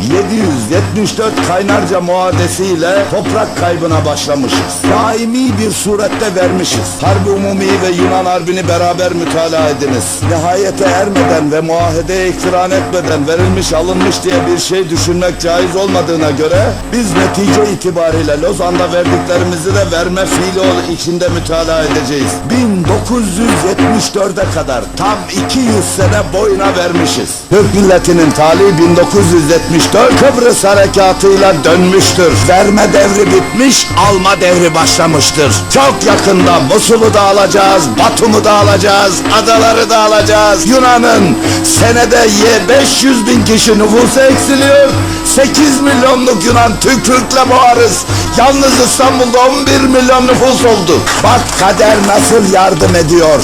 774 kaynarca muadesiyle toprak kaybına başlamışız. Daimi bir surette vermişiz. Harbi Umumi ve Yunan Harbi'ni beraber mütalaa ediniz. Nihayete ermeden ve muahedeye iktiran etmeden verilmiş alınmış diye bir şey düşünmek caiz olmadığına göre biz netice itibariyle Lozan'da verdiklerimizi de verme fiili içinde mütalaa edeceğiz. 1974'e kadar tam 200 sene boyuna vermişiz. Türk milletinin tali 1970 olmuştu. Kıbrıs harekatıyla dönmüştür. Verme devri bitmiş, alma devri başlamıştır. Çok yakında Musul'u da alacağız, Batum'u da alacağız, adaları da alacağız. Yunan'ın senede 500 bin kişi nüfusu eksiliyor. 8 milyonluk Yunan tükürükle boğarız. Yalnız İstanbul'da 11 milyon nüfus oldu. Bak kader nasıl yardım ediyor.